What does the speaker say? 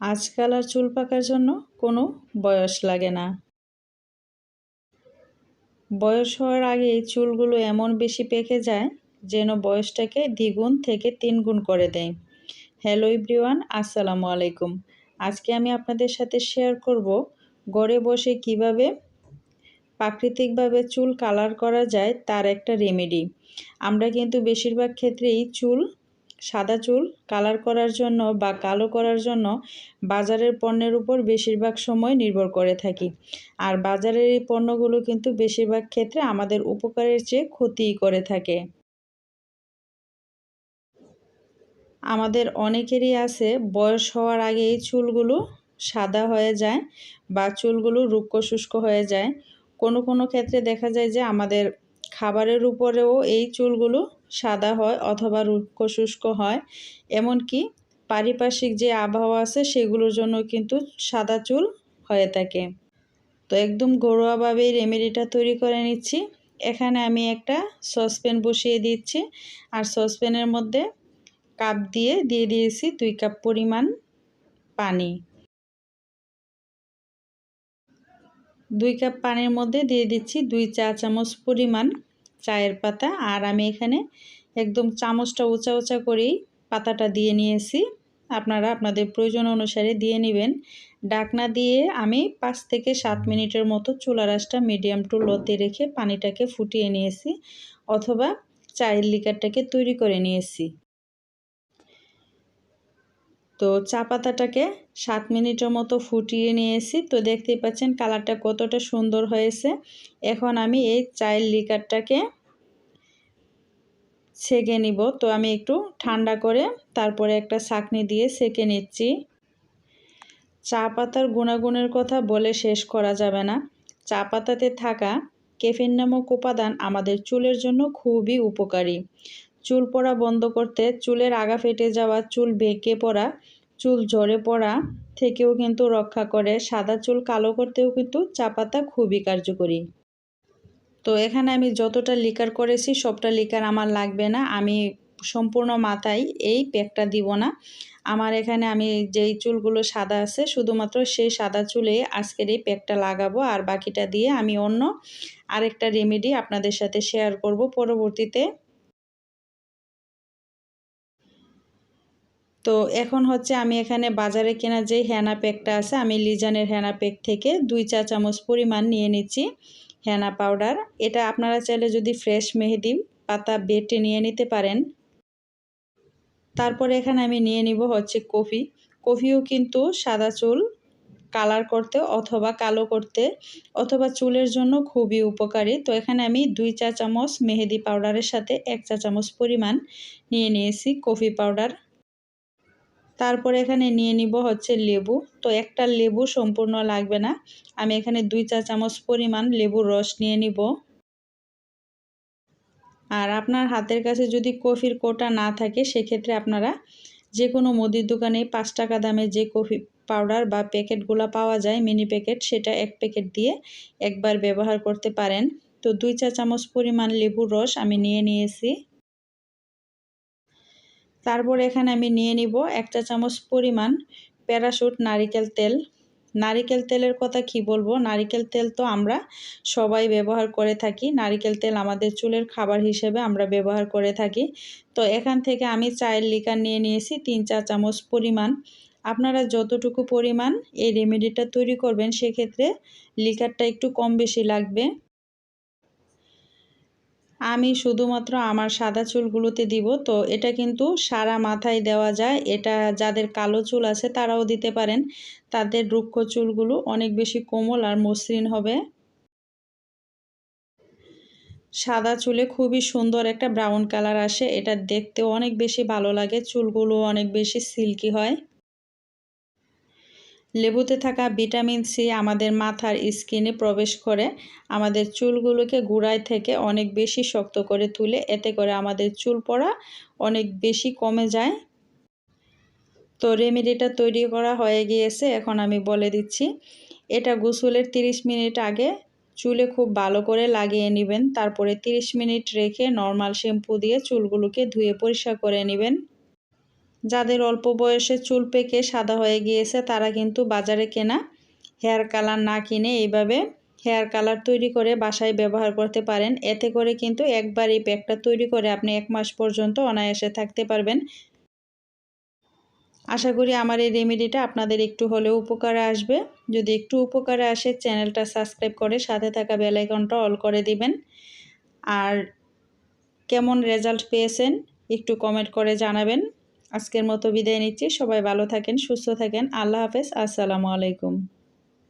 আজকাল আর চুল পাকার জন্য কোনো বয়স লাগে না। বয়স হওয়ার আগে চুলগুলো এমন বেশি পেকে যায় যেন বয়সটাকে দ্বিগুণ থেকে তিন গুণ করে দেয়। হ্যালো ইব্রিওয়ান আসসালামু আলাইকুম। আজকে আমি আপনাদের সাথে শেয়ার করব ঘরে বসে কীভাবে প্রাকৃতিকভাবে চুল কালার করা যায় তার একটা রেমেডি। আমরা কিন্তু বেশিরভাগ ক্ষেত্রেই চুল সাদা চুল, কালার করার জন্য বা কালো করার জন্য বাজারের পণ্যের উপর বেশিরভাগ সময় নির্ভর করে থাকি। আর বাজারের এই পণ্যগুলো কিন্তু বেশিরভাগ ক্ষেত্রে আমাদের উপকারের চেয়ে ক্ষতিই করে থাকে। আমাদের অনেকেরই আছে, বয়স হওয়ার আগে এই চুলগুলো সাদা হয়ে যায় বা চুলগুলো রুক্ষ শুষ্ক হয়ে যায়। কোনো কোনো ক্ষেত্রে দেখা যায় যে আমাদের খাবারের উপরেও এই চুলগুলো সাদা হয় অথবা রুক্ষ শুষ্ক হয়। এমনকি পারিপার্শ্বিক যে আবহাওয়া আছে সেগুলোর জন্য কিন্তু সাদা চুল হয়ে থাকে। তো একদম ঘরোয়াভাবে রেমেডিটা তৈরি করে নিচ্ছি। এখানে আমি একটা সসপ্যান বসিয়ে দিচ্ছি আর সসপ্যানের মধ্যে কাপ দিয়ে দিয়ে দিয়েছি দুই কাপ পরিমাণ পানি। দুই কাপ পানির মধ্যে দিয়ে দিচ্ছি দুই চা চামচ পরিমাণ চায়ের পাতা। আর আমি এখানে একদম চামচটা উঁচা উঁচা করেই পাতাটা দিয়ে নিয়েছি। আপনারা আপনাদের প্রয়োজন অনুসারে দিয়ে নেবেন। ডাকনা দিয়ে আমি পাঁচ থেকে সাত মিনিটের মতো চুলা রাসটা মিডিয়াম টু লোতে রেখে পানিটাকে ফুটিয়ে নিয়েছি। অথবা চায়ের লিকারটাকে তৈরি করে নিয়েছি। তো চা পাতাটাকে সাত মিনিটের মতো ফুটিয়ে নিয়েছি। তো দেখতেই পাচ্ছেন কালারটা কতটা সুন্দর হয়েছে। এখন আমি এই চায়ের লিকারটাকে সেকে নিব। তো আমি একটু ঠান্ডা করে তারপরে একটা ছাকনি দিয়ে সেকে নিচ্ছি। চা পাতার গুণাগুণের কথা বলে শেষ করা যাবে না। চা পাতাতে থাকা কেফিন নামক উপাদান আমাদের চুলের জন্য খুবই উপকারী। চুল পড়া বন্ধ করতে, চুলের আগা ফেটে যাওয়া, চুল বেঁকে পড়া, চুল ঝরে পড়া থেকেও কিন্তু রক্ষা করে। সাদা চুল কালো করতেও কিন্তু চা পাতা খুবই কার্যকরী। তো এখানে আমি যতটা লিকার করেছি, সবটা লিকার আমার লাগবে না। আমি সম্পূর্ণ মাথায় এই প্যাকটা দিব না। আমার এখানে আমি যেই চুলগুলো সাদা আছে, শুধুমাত্র সেই সাদা চুলে আজকের এই প্যাকটা লাগাবো। আর বাকিটা দিয়ে আমি অন্য আরেকটা রেমেডি আপনাদের সাথে শেয়ার করব। পরবর্তীতে তো এখন হচ্ছে আমি এখানে বাজারে কেনা যে হ্যানা প্যাকটা আছে, আমি লিজানের হেনা প্যাক থেকে দুই চা চামচ পরিমাণ নিয়ে নিচ্ছি হেনা পাউডার। এটা আপনারা চাইলে যদি ফ্রেশ মেহেদি পাতা বেটে নিয়ে নিতে পারেন। তারপরে এখানে আমি নিয়ে নিব হচ্ছে কফি। কফিও কিন্তু সাদা চুল, কালার করতে অথবা কালো করতে অথবা চুলের জন্য খুবই উপকারী। তো এখানে আমি দুই চা চামচ মেহেদি পাউডারের সাথে এক চা চামচ পরিমাণ নিয়ে নিয়েছি কফি পাউডার। তারপরে এখানে নিয়ে নিব হচ্ছে লেবু। তো একটা লেবু সম্পূর্ণ লাগবে না। আমি এখানে দুই চা চামচ পরিমাণ লেবুর রস নিয়ে নিব। আর আপনার হাতের কাছে যদি কফির কোটা না থাকে, সেক্ষেত্রে আপনারা যে কোনো মুদির দোকানে পাঁচ টাকা দামে যে কফি পাউডার বা প্যাকেটগুলো পাওয়া যায়, মিনি প্যাকেট, সেটা এক প্যাকেট দিয়ে একবার ব্যবহার করতে পারেন। তো দুই চা চামচ পরিমাণ লেবুর রস আমি নিয়ে নিয়েছি। তারপর এখানে আমি নিয়ে নিব একটা চামচ পরিমাণ প্যারাশুট নারিকেল তেল। নারিকেল তেলের কথা কি বলব? নারিকেল তেল তো আমরা সবাই ব্যবহার করে থাকি। নারিকেল তেল আমাদের চুলের খাবার হিসেবে আমরা ব্যবহার করে থাকি। তো এখান থেকে আমি চায়ের লিকার নিয়ে নিয়েছি তিন চা চামচ পরিমাণ। আপনারা যতটুকু পরিমাণ এই রেমেডিটা তৈরি করবেন, সেক্ষেত্রে লিকারটা একটু কম বেশি লাগবে। আমি শুধুমাত্র আমার সাদা চুলগুলোতে দিব, তো এটা কিন্তু সারা মাথায় দেওয়া যায়। এটা যাদের কালো চুল আছে তারাও দিতে পারেন। তাদের রুক্ষ চুলগুলো অনেক বেশি কোমল আর মসৃণ হবে। সাদা চুলে খুবই সুন্দর একটা ব্রাউন কালার আসে। এটা দেখতে অনেক বেশি ভালো লাগে। চুলগুলো অনেক বেশি সিল্কি হয়। লেবুতে থাকা ভিটামিন সি আমাদের মাথার স্কিনে প্রবেশ করে, আমাদের চুলগুলোকে গুড়ায় থেকে অনেক বেশি শক্ত করে তুলে, এতে করে আমাদের চুল পড়া অনেক বেশি কমে যায়। তো রেমেডিটা তৈরি করা হয়ে গিয়েছে, এখন আমি বলে দিচ্ছি। এটা গোসলের 30 মিনিট আগে চুলে খুব ভালো করে লাগিয়ে নেবেন, তারপরে 30 মিনিট রেখে নর্মাল শ্যাম্পু দিয়ে চুলগুলোকে ধুয়ে পরিষ্কার করে নেবেন। যাদের অল্প বয়সে চুল পেকে সাদা হয়ে গিয়েছে, তারা কিন্তু বাজারে কেনা হেয়ার কালার না কিনে এইভাবে হেয়ার কালার তৈরি করে বাসায় ব্যবহার করতে পারেন। এতে করে কিন্তু একবার এই প্যাকটা তৈরি করে আপনি এক মাস পর্যন্ত অনায়াসে থাকতে পারবেন। আশা করি আমার এই রেমেডিটা আপনাদের একটু হলেও উপকারে আসবে। যদি একটু উপকারে আসে, চ্যানেলটা সাবস্ক্রাইব করে সাথে থাকা বেলাইকনটা অল করে দিবেন। আর কেমন রেজাল্ট পেয়েছেন, একটু কমেন্ট করে জানাবেন। আজকের মতো বিদায় নিচ্ছি। সবাই ভালো থাকেন সুস্থ থাকেন। আল্লাহ হাফেজ। আসসালামু আলাইকুম।